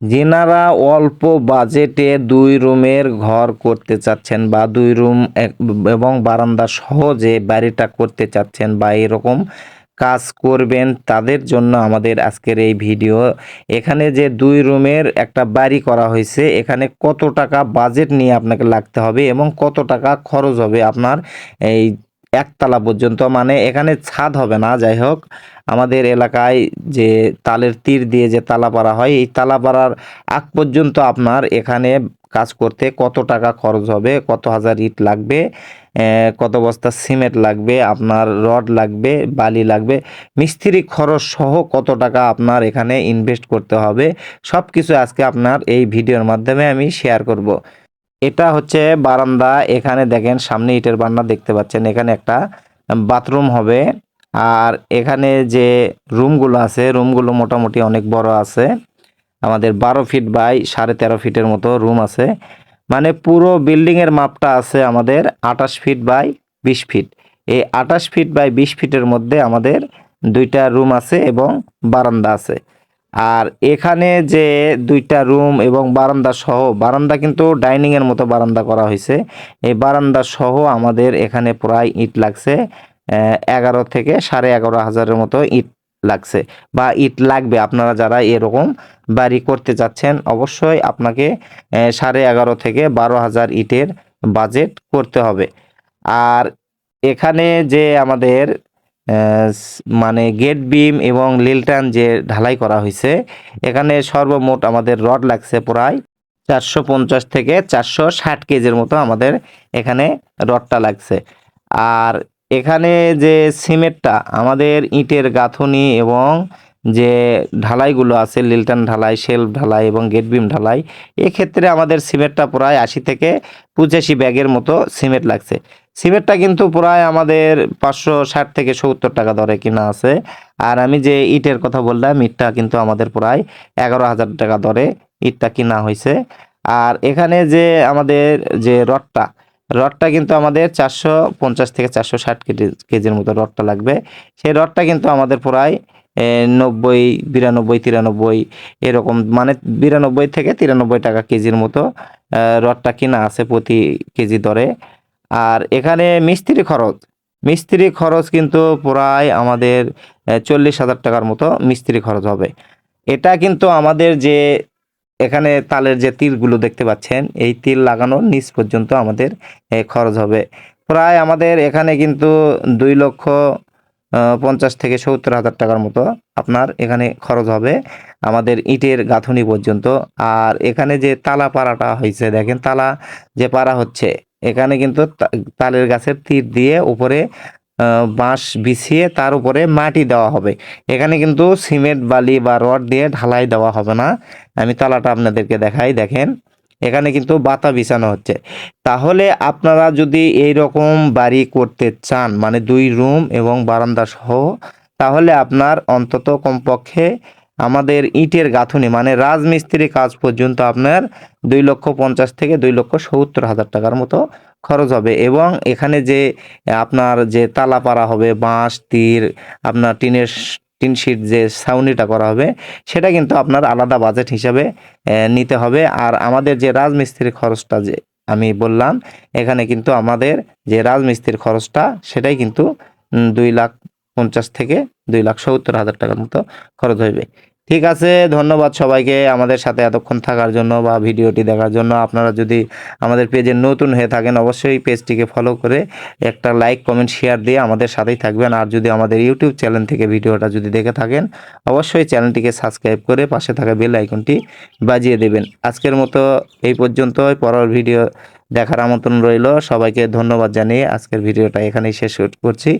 যেনারা অল্প বাজেটে দুই রুমের ঘর করতে চাচ্ছেন বা দুই রুম এবং বারান্দা সহ যে বাড়িটা করতে চাচ্ছেন বা এরকম কাজ করবেন, তাদের জন্য আমাদের আজকের এই ভিডিও। এখানে যে দুই রুমের একটা বাড়ি করা হয়েছে, এখানে কত টাকা বাজেট নিয়ে আপনাকে লাগতে হবে এবং কত টাকা খরচ হবে আপনার এই একতলা পর্যন্ত মানে এখানে ছাদ হবে না যাই হোক আমাদের এলাকায় যে তালের তীর দিয়ে যে তালা পাড়া হয়, এই তালা পাড়ার আগ পর্যন্ত আপনার এখানে কাজ করতে কত টাকা খরচ হবে, কত হাজার ইট লাগবে কত বস্তা সিমেন্ট লাগবে, আপনার রড লাগবে, বালি লাগবে, মিস্ত্রি খরচ সহ কত টাকা আপনার এখানে ইনভেস্ট করতে হবে সব কিছু আজকে আপনার এই ভিডিওর মাধ্যমে আমি শেয়ার করব। এটা হচ্ছে বারান্দা, এখানে দেখেন সামনে ইটের বান্না দেখতে পাচ্ছেন, এখানে একটা বাথরুম হবে। আর এখানে যে রুমগুলো আছে, রুমগুলো মোটামুটি অনেক বড় আছে। আমাদের বারো ফিট বাই সাড়ে তেরো ফিটের মতো রুম আছে। মানে পুরো বিল্ডিংয়ের মাপটা আছে আমাদের আঠাশ ফিট বাই বিশ ফিট। এই আঠাশ ফিট বাই বিশ ফিটের মধ্যে আমাদের দুইটা রুম আছে এবং বারান্দা আছে। আর এখানে যে দুইটা রুম এবং বারান্দা সহ, বারান্দা কিন্তু ডাইনিং এর মতো বারান্দা করা হয়েছে এই বারান্দা সহ আমাদের এখানে প্রায় ইট লাগছে এগারো থেকে সাড়ে এগারো হাজারের মতো ইট লাগছে বা ইট লাগবে। আপনারা যারা এরকম বাড়ি করতে যাচ্ছেন, অবশ্যই আপনাকে সাড়ে এগারো থেকে বারো হাজার ইটের বাজেট করতে হবে। আর এখানে যে আমাদের মানে গেট বিম এবং লিলটান যে ঢালাই করা হয়েছে, এখানে সর্বমোট আমাদের রড লাগছে প্রায় চারশো পঞ্চাশ থেকে চারশো ষাট কেজির মতো আমাদের এখানে রডটা লাগছে। আর এখানে যে সিমেন্টটা, আমাদের ইটের গাঁথনি এবং যে ঢালাইগুলো আছে, লিলটান ঢালাই শেলফ ঢালাই এবং গেট বিম ঢালাই, এক্ষেত্রে আমাদের সিমেন্টটা প্রায় আশি থেকে পঁচাশি ব্যাগের মতো সিমেন্ট লাগছে। সিমেন্টটা কিন্তু প্রায় আমাদের পাঁচশো ষাট থেকে সত্তর টাকা দরে কিনা আছে। আর আমি যে ইটের কথা বললাম, ইটটা কিন্তু আমাদের প্রায় এগারো হাজার টাকা দরে ইটটা কিনা হয়েছে আর এখানে যে আমাদের যে রডটা রডটা কিন্তু আমাদের চারশো পঞ্চাশ থেকে চারশো ষাট কেজি, কেজির মতো রডটা লাগবে। সেই রডটা কিন্তু আমাদের প্রায় নব্বই, বিরানব্বই, তিরানব্বই এরকম মানে বিরানব্বই থেকে তিরানব্বই টাকা কেজির মতো রডটা কিনা আছে প্রতি কেজি দরে। আর এখানে মিস্ত্রি খরচ। মিস্ত্রি খরচ কিন্তু প্রায় আমাদের চল্লিশ হাজার টাকার মতো মিস্ত্রি খরচ হবে। এটা কিন্তু আমাদের যে এখানে তালের যে তীরগুলো দেখতে পাচ্ছেন, এই তীর লাগানোর নিচ পর্যন্ত আমাদের খরচ হবে। প্রায় আমাদের এখানে কিন্তু দুই লক্ষ পঞ্চাশ থেকে সত্তর হাজার টাকার মতো আপনার এখানে খরচ হবে আমাদের ইটের গাঁথনি পর্যন্ত। আর এখানে যে তালা পাড়াটা হয়েছে, দেখেন তালা যে পাড়া হচ্ছে এখানে কিন্তু তালের গাছের তীর দিয়ে উপরে বাঁশ বিছিয়ে তার উপরে মাটি দেওয়া হবে। এখানে কিন্তু সিমেন্ট, বালি বা রড দিয়ে ঢালাই দেওয়া হবে না। আমি তালাটা আপনাদেরকে দেখাই, দেখেন। এখানে কিন্তু বাতা বিছানো হচ্ছে। তাহলে আপনারা যদি এই রকম বাড়ি করতে চান মানে দুই রুম এবং বারান্দা সহ, তাহলে আপনার অন্তত কমপক্ষে আমাদের ইটের গাঁথুনি মানে রাজমিস্ত্রি কাজ পর্যন্ত আপনার দুই লক্ষ পঞ্চাশ থেকে দুই লক্ষ সত্তর হাজার টাকার মতো খরচ হবে। এবং এখানে যে আপনার যে তালা পাড়া হবে, বাঁশ, তীর, আপনার টিনের টিন শিট যে ছাউনিটা করা হবে, সেটা কিন্তু আপনার আলাদা বাজেট হিসাবে নিতে হবে। আর আমাদের যে রাজমিস্ত্রির খরচটা যে আমি বললাম, এখানে কিন্তু আমাদের যে রাজমিস্ত্রির খরচটা, সেটাই কিন্তু দুই লাখ পঞ্চাশ থেকে দুই লাখ সত্তর হাজার টাকার মতো খরচ হইবে। ঠিক আছে, ধন্যবাদ সবাইকে আমাদের সাথে এতক্ষণ থাকার জন্য বা ভিডিওটি দেখার জন্য। আপনারা যদি আমাদের পেজে নতুন হয়ে থাকেন, অবশ্যই পেজটিকে ফলো করে একটা লাইক কমেন্ট শেয়ার দিয়ে আমাদের সাথেই থাকবেন। আর যদি আমাদের ইউটিউব চ্যানেল থেকে ভিডিওটা যদি দেখে থাকেন, অবশ্যই চ্যানেলটিকে সাবস্ক্রাইব করে পাশে থাকা বেল আইকনটি বাজিয়ে দেবেন। আজকের মতো এই পর্যন্ত পরের ভিডিও দেখার আমন্ত্রণ রইল। সবাইকে ধন্যবাদ জানিয়ে আজকের ভিডিওটা এখানেই শেষ করছি।